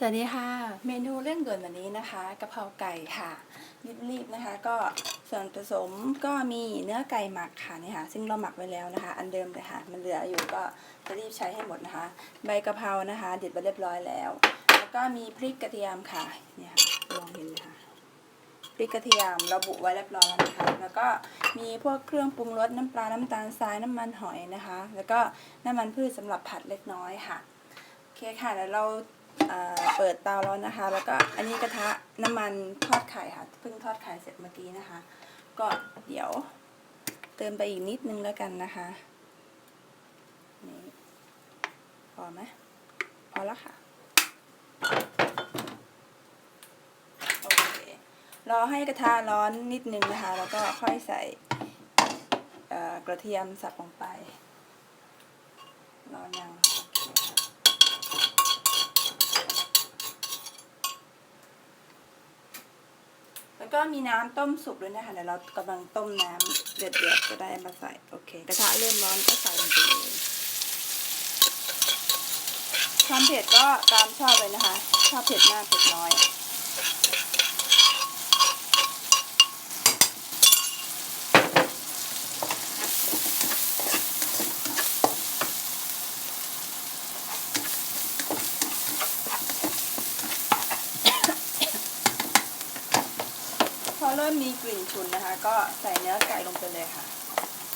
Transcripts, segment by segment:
สวัสดีค่ะ เมนูเรื่องด่วนวันนี้นะคะกะเพราไก่ค่ะรีบๆนะคะ ก็ส่วนผสมก็มีเนื้อไก่หมักค่ะนี่ค่ะ ซึ่งเราหมักไว้แล้วนะคะ อันเดิมเลยค่ะ มันเหลืออยู่ก็จะรีบใช้ให้หมดนะคะ ใบกะเพรานะคะเด็ดไปเรียบร้อยแล้ว แล้วก็มีพริกกระเทียมค่ะเนี่ยค่ะลองเห็นเลยค่ะพริกกระเทียมระบุไว้เรียบร้อยแล้วนะคะ แล้วก็มีพวกเครื่องปรุงรสน้ำปลาน้ำตาลทรายน้ำมันหอยนะคะ แล้วก็น้ำมันพืชสำหรับผัดเล็กน้อยค่ะโอเคค่ะแล้วเรา เปิดเตาแล้วนะคะ แล้วก็อันนี้กระทะน้ำมันทอดไข่ค่ะ เพิ่งทอดไข่เสร็จเมื่อกี้นะคะ ก็เดี๋ยวเติมไปอีกนิดนึงแล้วกันนะคะนี่พอไหมพอแล้วค่ะโอเครอให้กระทะร้อนนิดนึงนะคะ แล้วก็ค่อยใส่กระเทียมสับลงไปร้อยังโอเคค่ะแล้ว ก็มีน้ำต้มสุกด้วยนะคะเดี๋ยวเรากำลังต้มน้ำเดือดๆจะได้มาใส่โอเคกระทะเริ่มร้อนก็ใส่ลงไปเลยความเผ็ดก็ตามชอบเลยนะคะ ชอบเผ็ดมากเผ็ดน้อย มีกลิ่นฉุนนะคะ ก็ใส่เนื้อไก่ลงไปเลยค่ะ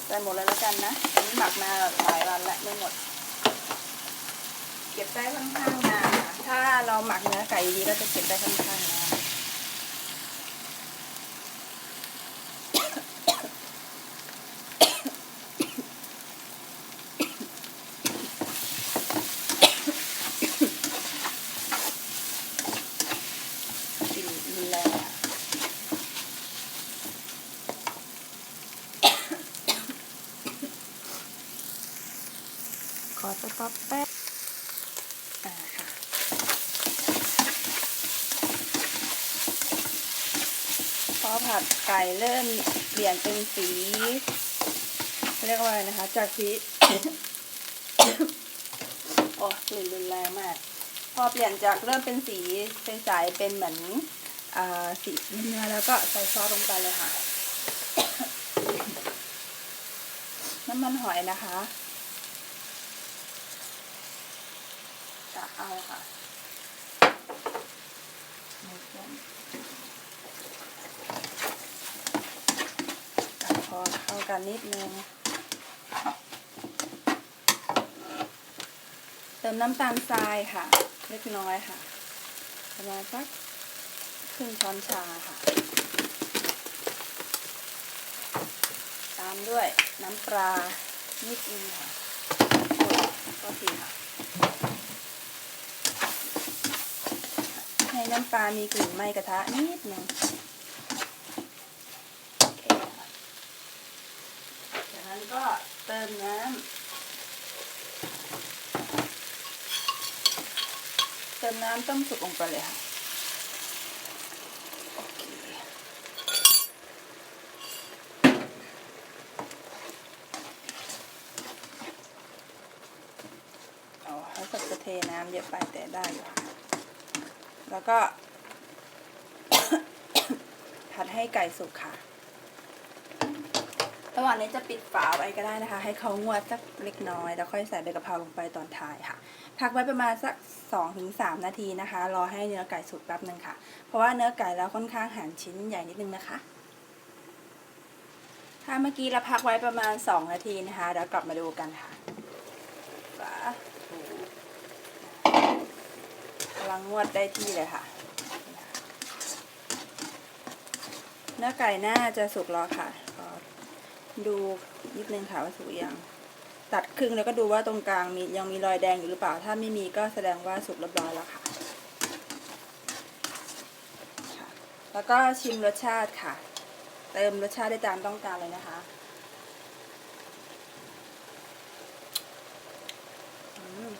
ใส่หมดเลยแล้วกันนะอันนี้หมักมาหลายวันแล้วไม่หมด เก็บได้ค่อนข้างนานค่ะ ถ้าเราหมักเนื้อไก่ดีๆก็จะเก็บได้ค่อนข้างนานกลิ่นรุนแรงอะ ขอสต๊อปแป๊บอ่าค่ะ พ อผัดไก่เริ่มเปลี่ยนเป็นสีเรียกว่าอะไรนะคะ จากสีโอ้กลิ่นรุนแรงมาก พอเปลี่ยนจากเริ่มเป็นสีใสๆเป็นเหมือนอสีเนื้อแล้วก็ใส่ซอสลงไปเลยค่ะน้ำมันหอยนะคะจะเอาค่ะหมูต้ม อะพอเข้ากันนิดนึง เติมน้ำตาลทรายค่ะ เล็กน้อยค่ะ ประมาณสักครึ่งช้อนชาค่ะ ตามด้วยน้ำปลานิดนึงค่ะก็ทีค่ะ ให้น้ำปลามีกลิ่นไหม้กระทะนิดนึงโอเคค่ะจากนั้นก็เติมน้ำเติมน้ำต้มสุกลงไปเลยค่ะโอเคเอาเขาสักจะเทน้ำเยอะไปแต่ได้อยู่ค่ะแล้วก็ ผัดให้ไก่สุกค่ะ ระหว่างนี้จะปิดฝาไว้ก็ได้นะคะ ให้เขางวดสักเล็กน้อย แล้วค่อยใส่ใบกะเพราลงไปตอนท้ายค่ะ พักไว้ประมาณสัก 2-3ถึงนาทีนะคะ รอให้เนื้อไก่สุกแป๊บนึงค่ะ เพราะว่าเนื้อไก่แล้วค่อนข้างหั่นชิ้นใหญ่นิดนึงนะคะ ถ้าเมื่อกี้เราพักไว้ประมาณ 2 นาทีนะคะ เดี๋ยวกลับมาดูกันค่ะฝากำลังงวดได้ที่เลยค่ะ เนื้อไก่น่าจะสุกแล้วค่ะ ดูนิดนึงค่ะว่าสุกหรือยังตัดครึ่งแล้วก็ดูว่าตรงกลางมียังมีรอยแดงอยู่หรือเปล่า ถ้าไม่มีก็แสดงว่าสุกเรียบร้อยแล้วค่ะ แล้วก็ชิมรสชาติค่ะ เติมรสชาติได้ตามต้องการเลยนะคะม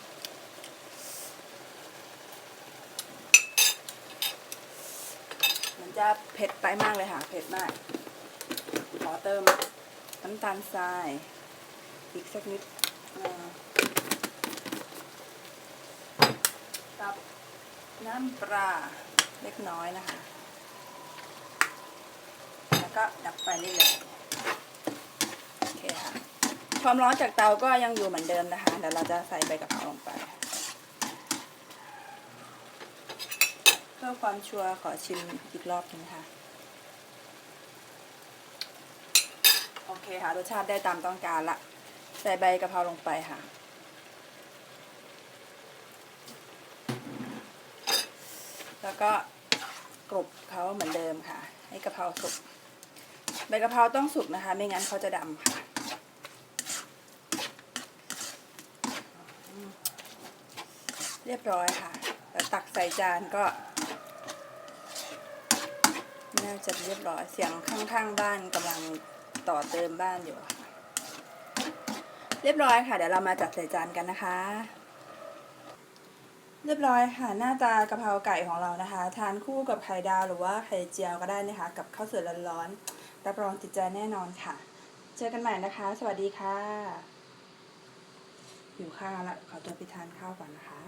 มันจะเผ็ดไปมากเลยค่ะ เผ็ดมาก ขอเติม น้ำตาลทราย อีกสักนิดอ่าครับน้ำปลาเล็กน้อยนะคะ แล้วก็ดับไฟได้เลยโอเคค่ะความร้อนจากเตาก็ยังอยู่เหมือนเดิมนะคะ เดี๋ยวเราจะใส่ใบกะเพราลงไป เพื่อความชัวร์ขอชิมอีกรอบหนึงค่ะ โอ เคค่ะรสชาติได้ตามต้องการละ ใส่ใบกะเพราลงไปค่ะ แล้วก็กรุบเขาเหมือนเดิมค่ะ ให้กะเพราสุกใบกะเพราต้องสุกนะคะ ไม่งั้นเขาจะดำค่ะเรียบร้อยค่ะ แล้วตักใส่จานก็น่าจะเรียบร้อย เสียงข้างๆบ้านกำลัง ต่อเติมบ้านอยู่ เรียบร้อยค่ะ เดี๋ยวเรามาจัดใส่จานกันนะคะ เรียบร้อยค่ะ หน้าตากะเพราไก่ของเรานะคะ ทานคู่กับไข่ดาวหรือว่าไข่เจียวก็ได้นะคะ กับข้าวสวยร้อนๆรับรองติดใจแน่นอนค่ะ เจอกันใหม่นะคะ สวัสดีค่ะอยู่ข้าวละขอตัวไปทานข้าวก่อนนะคะ